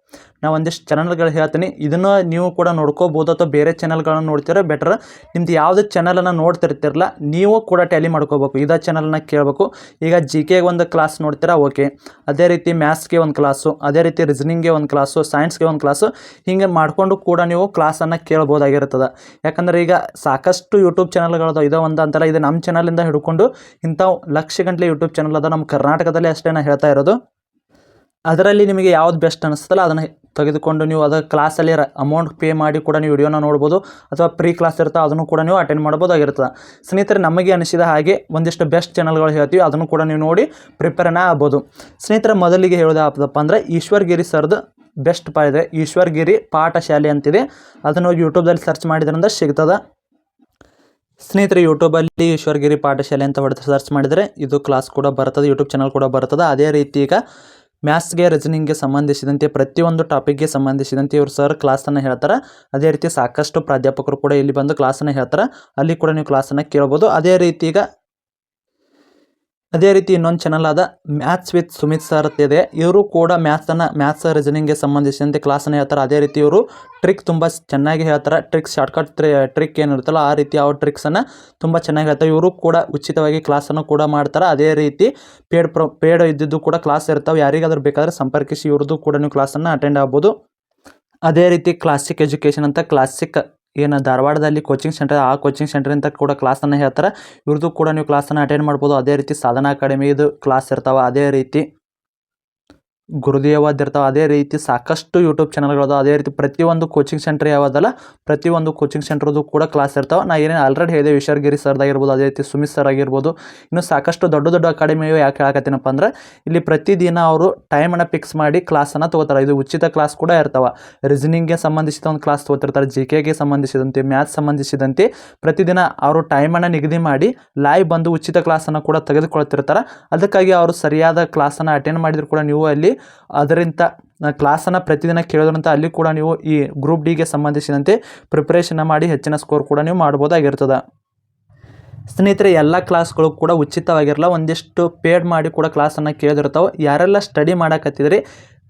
ನಾವು ಒಂದಿಷ್ಟು ಚಾನಲ್ಗಳು ಹೇಳ್ತೀನಿ. ಇದನ್ನು ನೀವು ಕೂಡ ನೋಡ್ಕೋಬೋದು ಅಥವಾ ಬೇರೆ ಚಾನಲ್ಗಳನ್ನು ನೋಡ್ತೀರ ಬೆಟ್ರ್ ನಿಮ್ದು ಯಾವುದೇ ಚಾನಲನ್ನು ನೋಡ್ತಿರ್ತಿರಲ್ಲ ನೀವು ಕೂಡ ಟ್ಯಾಲಿ ಮಾಡ್ಕೋಬೇಕು. ಇದೇ ಚಾನಲನ್ನು ಕೇಳಬೇಕು. ಈಗ ಜಿ ಕೆಗೆ ಒಂದು ಕ್ಲಾಸ್ ನೋಡ್ತೀರಾ ಓಕೆ ಅದೇ ರೀತಿ ಮ್ಯಾಥ್ಸ್ಗೆ ಒಂದು ಕ್ಲಾಸು ಅದೇ ರೀತಿ ರೀಸನಿಂಗ್ಗೆ ಒಂದು ಕ್ಲಾಸು ಸೈನ್ಸ್ಗೆ ಒಂದು ಕ್ಲಾಸು ಹಿಂಗೆ ಮಾಡಿಕೊಂಡು ಕೂಡ ನೀವು ಕ್ಲಾಸನ್ನು ಕೇಳ್ಬೋದಾಗಿರ್ತದೆ. ಯಾಕಂದ್ರೆ ಈಗ ಸಾಕಷ್ಟು ಯೂಟ್ಯೂಬ್ ಚಾನಲ್ಗಳದ ಇದೋ ಒಂದು ಅಂತಲ್ಲ, ಇದು ನಮ್ಮ ಚಾನಲಿಂದ ಹಿಡ್ಕೊಂಡು ಇಂಥವು ಲಕ್ಷ ಗಂಟಲೆ ಯೂಟ್ಯೂಬ್ ಚಾನಲ್ ಅದ. ನಮ್ಮ ಕರ್ನಾಟಕದಲ್ಲಿ ಅಷ್ಟೇ ನಾನು ಹೇಳ್ತಾ ಇರೋದು. ಅದರಲ್ಲಿ ನಿಮಗೆ ಯಾವ್ದು ಬೆಸ್ಟ್ ಅನಿಸ್ತಲ್ಲ ಅದನ್ನು ತೆಗೆದುಕೊಂಡು ನೀವು ಅದರ ಕ್ಲಾಸಲ್ಲಿ ಅಮೌಂಟ್ ಪೇ ಮಾಡಿ ಕೂಡ ನೀವು ವಿಡಿಯೋನ ನೋಡ್ಬೋದು ಅಥವಾ ಪ್ರೀ ಕ್ಲಾಸ್ ಇರುತ್ತೆ ಅದನ್ನು ಕೂಡ ನೀವು ಅಟೆಂಡ್ ಮಾಡ್ಬೋದಾಗಿರ್ತದೆ ಸ್ನೇಹಿತರೆ, ನಮಗೆ ಅನಿಸಿದ ಹಾಗೆ ಒಂದಿಷ್ಟು ಬೆಸ್ಟ್ ಚಾನಲ್ಗಳು ಹೇಳ್ತೀವಿ, ಅದನ್ನು ಕೂಡ ನೀವು ನೋಡಿ ಪ್ರಿಪೇರ್ನ ಆಗ್ಬೋದು. ಸ್ನೇಹಿತರೆ, ಮೊದಲಿಗೆ ಹೇಳೋದಪ್ಪ ಅಂದರೆ ಈಶ್ವರ್ಗಿರಿ ಸರ್ದು ಬೆಸ್ಟ್ ಪಾ ಇದೆ. ಈಶ್ವರ್ಗಿರಿ ಪಾಠಶಾಲೆ ಅಂತಿದೆ. ಅದನ್ನು ಹೋಗಿ ಯೂಟ್ಯೂಬ್ದಲ್ಲಿ ಸರ್ಚ್ ಮಾಡಿದ್ರಿಂದ ಸಿಗ್ತದೆ. ಸ್ನೇಹಿತರೆ ಯೂಟ್ಯೂಬಲ್ಲಿ ಈಶ್ವರ್ಗಿರಿ ಪಾಠಶಾಲೆ ಅಂತ ಹೊಡೆದು ಸರ್ಚ್ ಮಾಡಿದರೆ ಇದು ಕ್ಲಾಸ್ ಕೂಡ ಬರ್ತದೆ ಯೂಟ್ಯೂಬ್ ಚಾನಲ್ ಕೂಡ ಬರ್ತದೆ. ಅದೇ ರೀತಿ ಈಗ ಮ್ಯಾಥ್ಸ್ಗೆ ರೀಸನಿಂಗ್ಗೆ ಸಂಬಂಧಿಸಿದಂತೆ, ಪ್ರತಿಯೊಂದು ಟಾಪಿಕ್ಗೆ ಸಂಬಂಧಿಸಿದಂತೆ ಇವರು ಸರ್ ಕ್ಲಾಸನ್ನು ಹೇಳ್ತಾರೆ. ಅದೇ ರೀತಿ ಸಾಕಷ್ಟು ಪ್ರಾಧ್ಯಾಪಕರು ಕೂಡ ಇಲ್ಲಿ ಬಂದು ಕ್ಲಾಸನ್ನು ಹೇಳ್ತಾರೆ. ಅಲ್ಲಿ ಕೂಡ ನೀವು ಕ್ಲಾಸನ್ನು ಕೇಳ್ಬೋದು ಅದೇ ರೀತಿ ಈಗ ಅದೇ ರೀತಿ ಇನ್ನೊಂದು ಚಾನಲ್ ಆದ ಮ್ಯಾಥ್ಸ್ ವಿತ್ ಸುಮಿತ್ ಸರ್ ಅಂತ ಇದೆ. ಇವರು ಕೂಡ ಮ್ಯಾಥ್ಸನ್ನು ಮ್ಯಾಥ್ಸ್ ರೀಸನಿಂಗ್ಗೆ ಸಂಬಂಧಿಸಿದಂತೆ ಕ್ಲಾಸನ್ನು ಹೇಳ್ತಾರೆ. ಅದೇ ರೀತಿ ಇವರು ಟ್ರಿಕ್ ತುಂಬ ಚೆನ್ನಾಗಿ ಹೇಳ್ತಾರೆ. ಟ್ರಿಕ್ ಶಾರ್ಟ್ಕಟ್ ಟ್ರಿಕ್ ಏನಿರುತ್ತಲ್ಲ ಆ ರೀತಿ ಅವ್ರ ಟ್ರಿಕ್ಸನ್ನು ತುಂಬ ಚೆನ್ನಾಗಿ ಹೇಳ್ತಾರೆ. ಇವರು ಕೂಡ ಉಚಿತವಾಗಿ ಕ್ಲಾಸನ್ನು ಕೂಡ ಮಾಡ್ತಾರೆ. ಅದೇ ರೀತಿ ಪೇಡ್ ಪ್ರೊ ಪೇಡ್ ಇದ್ದಿದ್ದು ಕೂಡ ಕ್ಲಾಸ್ ಇರ್ತಾವೆ. ಯಾರಿಗಾದ್ರೂ ಬೇಕಾದರೆ ಸಂಪರ್ಕಿಸಿ ಇವ್ರದ್ದು ಕೂಡ ನೀವು ಕ್ಲಾಸನ್ನು ಅಟೆಂಡ್ ಆಗ್ಬೋದು. ಅದೇ ರೀತಿ ಕ್ಲಾಸಿಕ್ ಎಜುಕೇಷನ್ ಅಂತ ಕ್ಲಾಸಿಕ್ ಏನು ಧಾರವಾಡದಲ್ಲಿ ಕೋಚಿಂಗ್ ಸೆಂಟರ್ ಆ ಕೋಚಿಂಗ್ ಸೆಂಟರಿಂದ ಕೂಡ ಕ್ಲಾಸನ್ನು ಹೇಳ್ತಾರೆ. ಇವ್ರದ್ದು ಕೂಡ ನೀವು ಕ್ಲಾಸನ್ನು ಅಟೆಂಡ್ ಮಾಡ್ಬೋದು. ಅದೇ ರೀತಿ ಸಾಧನಾ ಅಕಾಡೆಮಿದು ಕ್ಲಾಸ್ ಇರ್ತಾವೆ. ಅದೇ ರೀತಿ ಗುರುದೇವದ್ ಇರ್ತಾವೆ ಅದೇ ರೀತಿ ಸಾಕಷ್ಟು ಯೂಟ್ಯೂಬ್ ಚಾನಲ್ಗಳದಾವ ಅದೇ ರೀತಿ ಪ್ರತಿಯೊಂದು ಕೋಚಿಂಗ್ ಸೆಂಟರ್ ಯಾವುದಲ್ಲ, ಪ್ರತಿಯೊಂದು ಕೋಚಿಂಗ್ ಸೆಂಟ್ರದ್ದು ಕೂಡ ಕ್ಲಾಸ್ ಇರ್ತಾವೆ. ನಾ ಏನೇನು ಆಲ್ರೆಡಿ ಹೇಳಿದೆ ವಿಶ್ವರ್ಗಿರಿ ಸರ್ದಾಗಿರ್ಬೋದು ಅದೇ ರೀತಿ ಸುಮಿತ್ ಸರ್ ಆಗಿರ್ಬೋದು, ಇನ್ನು ಸಾಕಷ್ಟು ದೊಡ್ಡ ದೊಡ್ಡ ಅಕಾಡೆಮಿ ಯಾಕೆ ಹೇಳಕತ್ತೀನಪ್ಪ ಅಂದ್ರೆ, ಇಲ್ಲಿ ಪ್ರತಿದಿನ ಅವರು ಟೈಮನ್ನು ಫಿಕ್ಸ್ ಮಾಡಿ ಕ್ಲಾಸನ್ನು ತೊಗೋತಾರೆ. ಇದು ಉಚಿತ ಕ್ಲಾಸ್ ಕೂಡ ಇರ್ತಾವೆ. ರೀಸನಿಂಗ್ಗೆ ಸಂಬಂಧಿಸಿದ ಒಂದು ಕ್ಲಾಸ್ ತೊಗೋತಿರ್ತಾರೆ ಜಿ ಕೆಗೆ ಸಂಬಂಧಿಸಿದಂತೆ ಮ್ಯಾಥ್ಸ್ ಸಂಬಂಧಿಸಿದಂತೆ. ಪ್ರತಿದಿನ ಅವರು ಟೈಮನ್ನು ನಿಗದಿ ಮಾಡಿ ಲೈವ್ ಬಂದು ಉಚಿತ ಕ್ಲಾಸನ್ನು ಕೂಡ ತೆಗೆದುಕೊಳ್ತಿರ್ತಾರೆ. ಅದಕ್ಕಾಗಿ ಅವರು ಸರಿಯಾದ ಕ್ಲಾಸನ್ನು ಅಟೆಂಡ್ ಮಾಡಿದ್ರು ಕೂಡ ನೀವು ಅಲ್ಲಿ ಅದರಿಂದ ಕ್ಲಾಸನ್ನು ಪ್ರತಿದಿನ ಕೇಳೋದ್ರಂತ ಅಲ್ಲಿ ಕೂಡ ನೀವು ಈ ಗ್ರೂಪ್ ಡಿಗೆ ಸಂಬಂಧಿಸಿದಂತೆ ಪ್ರಿಪ್ರೇಷನ್ನ ಮಾಡಿ ಹೆಚ್ಚಿನ ಸ್ಕೋರ್ ಕೂಡ ನೀವು ಮಾಡ್ಬೋದಾಗಿರ್ತದೆ. ಸ್ನೇಹಿತರೆ, ಎಲ್ಲ ಕ್ಲಾಸ್ಗಳು ಕೂಡ ಉಚಿತವಾಗಿರಲ್ಲ, ಒಂದಿಷ್ಟು ಪೇಡ್ ಮಾಡಿ ಕೂಡ ಕ್ಲಾಸನ್ನು ಕೇಳಿದಿರ್ತಾವೆ. ಯಾರೆಲ್ಲ ಸ್ಟಡಿ ಮಾಡಕತ್ತಿದ್ರಿ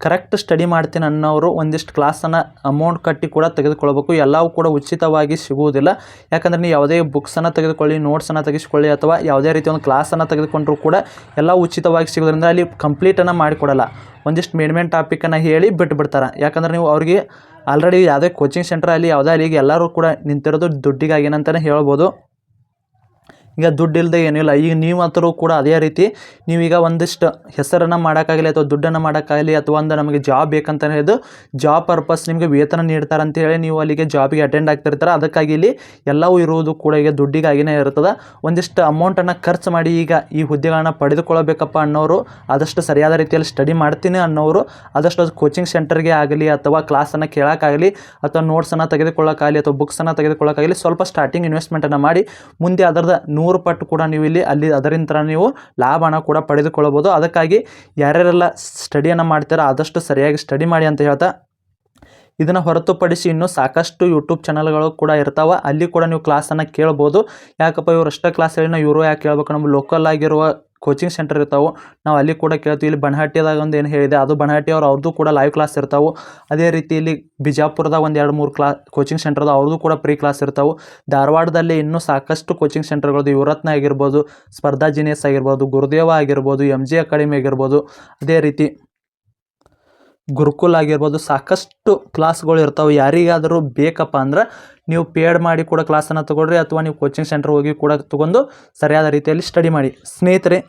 ಕರೆಕ್ಟ್ ಸ್ಟಡಿ ಮಾಡ್ತೀನಿ ಅನ್ನೋರು ಒಂದಿಷ್ಟು ಕ್ಲಾಸನ್ನು ಅಮೌಂಟ್ ಕಟ್ಟಿ ಕೂಡ ತೆಗೆದುಕೊಳ್ಬೇಕು. ಎಲ್ಲವೂ ಕೂಡ ಉಚಿತವಾಗಿ ಸಿಗುವುದಿಲ್ಲ. ಯಾಕಂದರೆ ನೀವು ಯಾವುದೇ ಬುಕ್ಸನ್ನು ತೆಗೆದುಕೊಳ್ಳಿ ನೋಟ್ಸನ್ನು ತೆಗೆಸ್ಕೊಳ್ಳಿ ಅಥವಾ ಯಾವುದೇ ರೀತಿ ಒಂದು ಕ್ಲಾಸನ್ನು ತೆಗೆದುಕೊಂಡ್ರೂ ಕೂಡ ಎಲ್ಲ ಉಚಿತವಾಗಿ ಸಿಗೋದ್ರಿಂದ ಅಲ್ಲಿ ಕಂಪ್ಲೀಟನ್ನು ಮಾಡಿಕೊಡಲ್ಲ. ಒಂದಿಷ್ಟು ಮೇನ್ ಮೇನ್ ಟಾಪಿಕನ್ನು ಹೇಳಿ ಬಿಟ್ಬಿಡ್ತಾರೆ. ಯಾಕಂದ್ರೆ ನೀವು ಅವ್ರಿಗೆ ಆಲ್ರೆಡಿ ಯಾವುದೇ ಕೋಚಿಂಗ್ ಸೆಂಟರ್ ಅಲ್ಲಿ, ಯಾವುದೇ ಅಲ್ಲಿ ಈಗ ಎಲ್ಲರೂ ಕೂಡ ನಿಂತಿರೋದು ದುಡ್ಡಿಗಾಗಿ ಏನಂತಲೇ ಹೇಳ್ಬೋದು. ಈಗ ದುಡ್ಡು ಇಲ್ಲದೆ ಏನಿಲ್ಲ ಈಗ ನೀವು ಮಾತ್ರ ಕೂಡ ಅದೇ ರೀತಿ ನೀವೀಗ ಒಂದಿಷ್ಟು ಹೆಸರನ್ನು ಮಾಡೋಕ್ಕಾಗಲಿ ಅಥವಾ ದುಡ್ಡನ್ನು ಮಾಡೋಕ್ಕಾಗಲಿ ಅಥವಾ ಒಂದು ನಮಗೆ ಜಾಬ್ ಬೇಕಂತ ಹೇಳಿದ್ದು ಜಾಬ್ ಪರ್ಪಸ್ ನಿಮಗೆ ವೇತನ ನೀಡ್ತಾರೆ ಅಂತ ಹೇಳಿ ನೀವು ಅಲ್ಲಿಗೆ ಜಾಬಿಗೆ ಅಟೆಂಡ್ ಆಗ್ತಿರ್ತಾರೆ. ಅದಕ್ಕಾಗಿ ಇಲ್ಲಿ ಎಲ್ಲವೂ ಇರುವುದು ಕೂಡ ಈಗ ದುಡ್ಡಿಗಾಗಿನೇ ಇರ್ತದೆ. ಒಂದಿಷ್ಟು ಅಮೌಂಟನ್ನು ಖರ್ಚು ಮಾಡಿ ಈಗ ಈ ಹುದ್ದೆಗಳನ್ನ ಪಡೆದುಕೊಳ್ಳಬೇಕಪ್ಪ ಅನ್ನೋರು, ಆದಷ್ಟು ಸರಿಯಾದ ರೀತಿಯಲ್ಲಿ ಸ್ಟಡಿ ಮಾಡ್ತೀನಿ ಅನ್ನೋರು, ಆದಷ್ಟು ಅದು ಕೋಚಿಂಗ್ ಸೆಂಟರ್ಗೆ ಆಗಲಿ ಅಥವಾ ಕ್ಲಾಸನ್ನು ಕೇಳೋಕ್ಕಾಗಲಿ ಅಥವಾ ನೋಟ್ಸನ್ನು ತೆಗೆದುಕೊಳ್ಳೋಕ್ಕಾಗಲಿ ಅಥವಾ ಬುಕ್ಸನ್ನು ತೆಗೆದುಕೊಳ್ಳೋಕ್ಕಾಗಲಿ ಸ್ವಲ್ಪ ಸ್ಟಾರ್ಟಿಂಗ್ ಇನ್ವೆಸ್ಟ್ಮೆಂಟನ್ನು ಮಾಡಿ ಮುಂದೆ ಅದರದ ನೂರು ಪಟ್ಟು ಕೂಡ ನೀವು ಇಲ್ಲಿ ಅಲ್ಲಿ ಅದರಿಂದ ನೀವು ಲಾಭನ ಕೂಡ ಪಡೆದುಕೊಳ್ಳಬಹುದು. ಅದಕ್ಕಾಗಿ ಯಾರ್ಯಾರೆಲ್ಲ ಸ್ಟಡಿಯನ್ನು ಮಾಡ್ತಾರೋ ಆದಷ್ಟು ಸರಿಯಾಗಿ ಸ್ಟಡಿ ಮಾಡಿ ಅಂತ ಹೇಳ್ತಾ ಇದನ್ನು ಹೊರತುಪಡಿಸಿ ಇನ್ನೂ ಸಾಕಷ್ಟು ಯೂಟ್ಯೂಬ್ ಚಾನಲ್ಗಳು ಕೂಡ ಇರ್ತಾವೆ. ಅಲ್ಲಿ ಕೂಡ ನೀವು ಕ್ಲಾಸನ್ನು ಕೇಳ್ಬೋದು. ಯಾಕಪ್ಪ ಇವ್ರು ಅಷ್ಟೇ ಕ್ಲಾಸ್ ಹೇಳಿನ ಇವರು ಯಾಕೆ ಕೇಳಬೇಕು? ನಮ್ಮ ಲೋಕಲ್ ಆಗಿರುವ ಕೋಚಿಂಗ್ ಸೆಂಟರ್ ಇರ್ತಾವೆ. ನಾವು ಅಲ್ಲಿ ಕೂಡ ಕೇಳ್ತೀವಿ, ಇಲ್ಲಿ ಬನಹಟ್ಟಿದಾಗ ಒಂದು ಏನು ಹೇಳಿದೆ, ಅದು ಬನಹಟ್ಟಿ ಅವ್ರು ಅವ್ರದ್ದು ಕೂಡ ಲೈವ್ ಕ್ಲಾಸ್ ಇರ್ತಾವೆ. ಅದೇ ರೀತಿ ಇಲ್ಲಿ ಬಿಜಾಪುರದಾಗ ಒಂದು ಎರಡು ಮೂರು ಕ್ಲಾ ಕೋಚಿಂಗ್ ಸೆಂಟರ್ ಅದಾವೆ ಅವ್ರದ್ದು ಕೂಡ ಪ್ರೀ ಕ್ಲಾಸ್ ಇರ್ತಾವೆ. ಧಾರವಾಡದಲ್ಲಿ ಇನ್ನೂ ಸಾಕಷ್ಟು ಕೋಚಿಂಗ್ ಸೆಂಟರ್ಗಳದ್ದು ಯುವರತ್ನ ಆಗಿರ್ಬೋದು, ಸ್ಪರ್ಧಾ ಜಿನಿಯಸ್ ಆಗಿರ್ಬೋದು, ಗುರುದೇವ ಆಗಿರ್ಬೋದು ಎಂ ಜಿ ಅಕಾಡೆಮಿ ಆಗಿರ್ಬೋದು. ಅದೇ ರೀತಿ ಗುರುಕುಲ್ ಆಗಿರ್ಬೋದು, ಸಾಕಷ್ಟು ಕ್ಲಾಸ್ಗಳು ಇರ್ತಾವೆ. ಯಾರಿಗಾದರೂ ಬೇಕಪ್ಪ ಅಂದ್ರೆ ನೀವು ಪೇಡ್ ಮಾಡಿ ಕೂಡ ಕ್ಲಾಸನ್ನು ತೊಗೊಳ್ರಿ ಅಥವಾ ನೀವು ಕೋಚಿಂಗ್ ಸೆಂಟರ್ ಹೋಗಿ ಕೂಡ ತೊಗೊಂಡು ಸರಿಯಾದ ರೀತಿಯಲ್ಲಿ ಸ್ಟಡಿ ಮಾಡಿ. ಸ್ನೇಹಿತರೆ,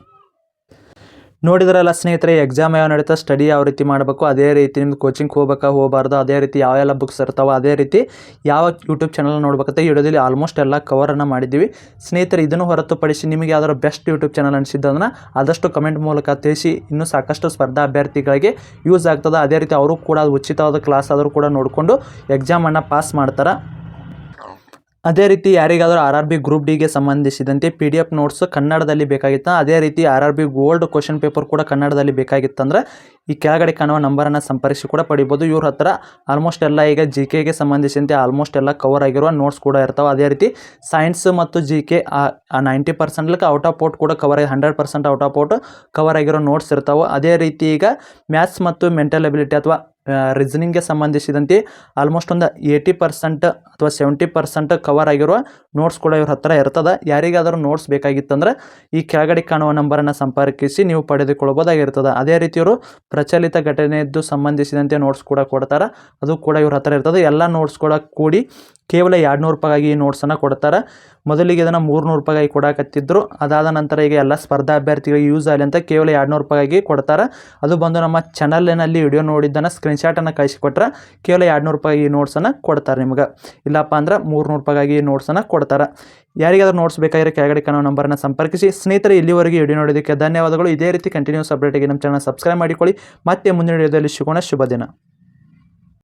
ನೋಡಿದ್ರಲ್ಲ ಸ್ನೇಹಿತರೆ ಎಕ್ಸಾಮ್ ಯಾವ ನಡೀತಾ ಸ್ಟಡಿ ಯಾವ ರೀತಿ ಮಾಡಬೇಕು, ಅದೇ ರೀತಿ ನಿಮ್ದು ಕೋಚಿಂಗ್ ಹೋಗ್ಬೇಕಾ, ಹೋಗಬಾರ್ದು, ಅದೇ ರೀತಿ ಯಾವೆಲ್ಲ ಬುಕ್ಸ್ ಇರ್ತಾವೆ, ಅದೇ ರೀತಿ ಯಾವ ಯೂಟ್ಯೂಬ್ ಚಾನಲ್ ನೋಡ್ಬೇಕಂತ ಈ ವಿಡಿಯೋದಲ್ಲಿ ಆಲ್ಮೋಸ್ಟ್ ಎಲ್ಲ ಕವರನ್ನು ಮಾಡಿದ್ದೀವಿ. ಸ್ನೇಹಿತರೆ, ಇದನ್ನು ಹೊರತುಪಡಿಸಿ ನಿಮಗೆ ಯಾವ್ದಾದ್ರು ಬೆಸ್ಟ್ ಯೂಟ್ಯೂಬ್ ಚಾನಲ್ ಅನಿಸಿದ್ದನ್ನು ಆದಷ್ಟು ಕಮೆಂಟ್ ಮೂಲಕ ತಿಳಿಸಿ, ಇನ್ನೂ ಸಾಕಷ್ಟು ಸ್ಪರ್ಧಾ ಅಭ್ಯರ್ಥಿಗಳಿಗೆ ಯೂಸ್ ಆಗ್ತದೆ. ಅದೇ ರೀತಿ ಅವರು ಕೂಡ ಉಚಿತವಾದ ಕ್ಲಾಸ್ ಆದರೂ ಕೂಡ ನೋಡಿಕೊಂಡು ಎಕ್ಸಾಮನ್ನು ಪಾಸ್ ಮಾಡ್ತಾರೆ? ಅದೇ ರೀತಿ ಯಾರಿಗಾದರೂ ಆರ್ ಆರ್ ಬಿ ಗ್ರೂಪ್ ಡಿಗೆ ಸಂಬಂಧಿಸಿದಂತೆ ಪಿ ಡಿ ಎಫ್ ನೋಟ್ಸ್ ಕನ್ನಡದಲ್ಲಿ ಬೇಕಾಗಿತ್ತು. ಅದೇ ರೀತಿ R R B old question paper ಕೂಡ ಕನ್ನಡದಲ್ಲಿ ಬೇಕಾಗಿತ್ತಂದ್ರೆ ಈ ಕೆಳಗಡೆ ಕಾಣುವ ನಂಬರನ್ನು ಸಂಪರ್ಕಿಸಿ ಕೂಡ ಪಡಿಬೋದು. ಇವ್ರ ಹತ್ರ ಆಲ್ಮೋಸ್ಟ್ ಎಲ್ಲ ಈಗ ಜಿ ಕೆಗೆ ಸಂಬಂಧಿಸಿದಂತೆ ಆಲ್ಮೋಸ್ಟ್ ಎಲ್ಲ ಕವರ್ ಆಗಿರುವ ನೋಟ್ಸ್ ಕೂಡ ಇರ್ತಾವೆ. ಅದೇ ರೀತಿ ಸೈನ್ಸ್ ಮತ್ತು ಜಿ ಕೆ ಆ ನೈಂಟಿ ಪರ್ಸೆಂಟ್ಲಕ್ಕೆ ಔಟ್ ಆಫ್ ಔಟ್ ಕೂಡ ಕವರ್ ಆಗಿ hundred percent out of out cover ಆಗಿರೋ ನೋಟ್ಸ್ ಇರ್ತಾವೆ. ಅದೇ ರೀತಿ ಈಗ ಮ್ಯಾಥ್ಸ್ ಮತ್ತು ಮೆಂಟಲ್ ಎಬಿಲಿಟಿ ಅಥವಾ ರೀಸನಿಂಗ್ಗೆ ಸಂಬಂಧಿಸಿದಂತೆ ಆಲ್ಮೋಸ್ಟ್ ಒಂದು ಏಯ್ಟಿ ಪರ್ಸೆಂಟ್ ಅಥವಾ ಸೆವೆಂಟಿ ಪರ್ಸೆಂಟ್ ಕವರ್ ಆಗಿರುವ ನೋಟ್ಸ್ ಕೂಡ ಇವ್ರ ಹತ್ರ ಇರ್ತದೆ. ಯಾರಿಗಾದರೂ ನೋಟ್ಸ್ ಬೇಕಾಗಿತ್ತಂದ್ರೆ ಈ ಕೆಳಗಡೆ ಕಾಣುವ ನಂಬರನ್ನು ಸಂಪರ್ಕಿಸಿ ನೀವು ಪಡೆದುಕೊಳ್ಳಬಹುದಾಗಿರ್ತದೆ. ಅದೇ ರೀತಿ ಇವರು ಪ್ರಚಲಿತ ಘಟನೆಯದ್ದು ಸಂಬಂಧಿಸಿದಂತೆ ನೋಟ್ಸ್ ಕೂಡ ಕೊಡ್ತಾರೆ. ಅದು ಕೂಡ ಇವ್ರ ಹತ್ರ ಇರ್ತದೆ. ಎಲ್ಲ ನೋಟ್ಸ್ ಕೂಡ ಕೂಡಿ ಕೇವಲ ಎರಡು ನೂರು ರೂಪಾಯಿಗಾಗಿ ಈ ನೋಟ್ಸನ್ನು ಕೊಡ್ತಾರೆ. ಮೊದಲಿಗೆ ಇದನ್ನು ಮೂರುನೂರು ರೂಪಾಯಿಗಾಗಿ ಕೊಡಾಕತ್ತಿದ್ರು. ಅದಾದ ನಂತರ ಈಗ ಎಲ್ಲ ಸ್ಪರ್ಧಾ ಅಭ್ಯರ್ಥಿಗಳಿಗೆ ಯೂಸ್ ಆಗಲಿ ಅಂತ ಕೇವಲ ಎರಡು ನೂರು ರೂಪಾಯಿಗಾಗಿ ಕೊಡ್ತಾರೆ. ಅದು ಬಂದು ನಮ್ಮ ಚಾನಲ್ನಲ್ಲಿ ವಿಡಿಯೋ ನೋಡಿದ್ದನ್ನು ಸ್ಕ್ರೀನ್ಶಾಟನ್ನು ಕಳಿಸಿಕೊಟ್ರೆ ಕೇವಲ ಎರಡು ನೂರು ರೂಪಾಯಿ ನೋಟ್ಸನ್ನು ಕೊಡ್ತಾರೆ ನಿಮ್ಗೆ. ಇಲ್ಲಪ್ಪ ಅಂದ್ರೆ ಮೂರುನೂರು ರೂಪಾಯಿಗಾಗಿ ನೋಟ್ಸನ್ನು ಕೊಡ್ತಾರೆ. ಯಾರಿಗಾದ್ರೂ ನೋಟ್ಸ್ ಬೇಕಾಗಿರೋ ಕೆಳಗಡೆ ಕಾಣೋ ನಂಬರನ್ನು ಸಂಪರ್ಕಿಸಿ. ಸ್ನೇಹಿತರೆ, ಇಲ್ಲಿವರೆಗೆ ವಿಡಿಯೋ ನೋಡೋದಕ್ಕೆ ಧನ್ಯವಾದಗಳು. ಇದೇ ರೀತಿ ಕಂಟಿನ್ಯೂಸ್ ಅಪ್ಡೇಟಿಗೆ ನಮ್ಮ ಚಾನಲ್ ಸಬ್ಸ್ಕ್ರೈಬ್ ಮಾಡಿಕೊಳ್ಳಿ. ಮತ್ತೆ ಮುಂದಿನ ವಿಡಿಯೋದಲ್ಲಿ ಸಿಗೋಣ. ಶುಭ ದಿನ.